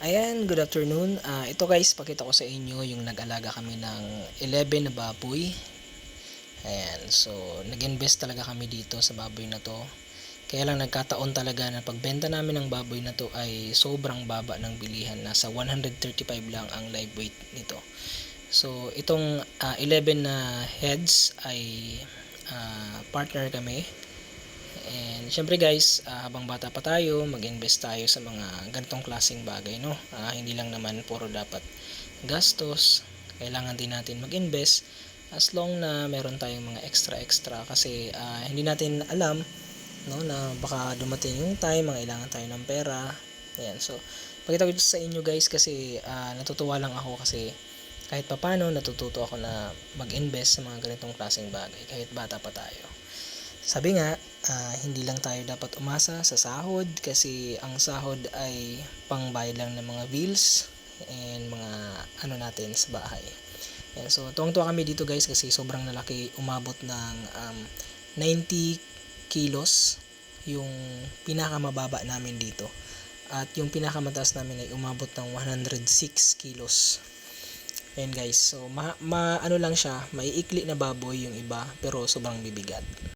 Ayan, good afternoon. Ah, ito guys, pakita ko sa inyo yung nag-alaga kami ng 11 na baboy. Ayan, so nag-invest talaga kami dito sa baboy na to. Kaya lang nagkataon talaga na pagbenta namin ng baboy na to ay sobrang baba ng bilihan. Nasa 135 lang ang live weight nito. So itong ah, 11 na heads ay ah, partner kami And syempre guys, ah, habang bata pa tayo, mag-invest tayo sa mga ganitong klaseng bagay, no? Ah, hindi lang naman puro dapat gastos. Kailangan din natin mag-invest as long na meron tayong mga extra-extra kasi ah, hindi natin alam no na baka dumating yung time mangailangan tayo ng pera. Ayan, so pakita ko sa inyo guys kasi ah, natutuwa lang ako kasi kahit papano natututo ako na mag-invest sa mga ganitong klaseng bagay kahit bata pa tayo. Sabi nga, ah, hindi lang tayo dapat umasa sa sahod kasi ang sahod ay pangbayad lang ng mga bills and mga ano natin sa bahay. Ayan, so tuwang-tuwa kami dito guys kasi sobrang nalaki umabot ng um, 90 kilos yung pinakamababa namin dito. At yung pinakamataas namin ay umabot ng 106 kilos. Ayan guys, so ma, ma ano lang siya, maiikli na baboy yung iba pero sobrang bibigat.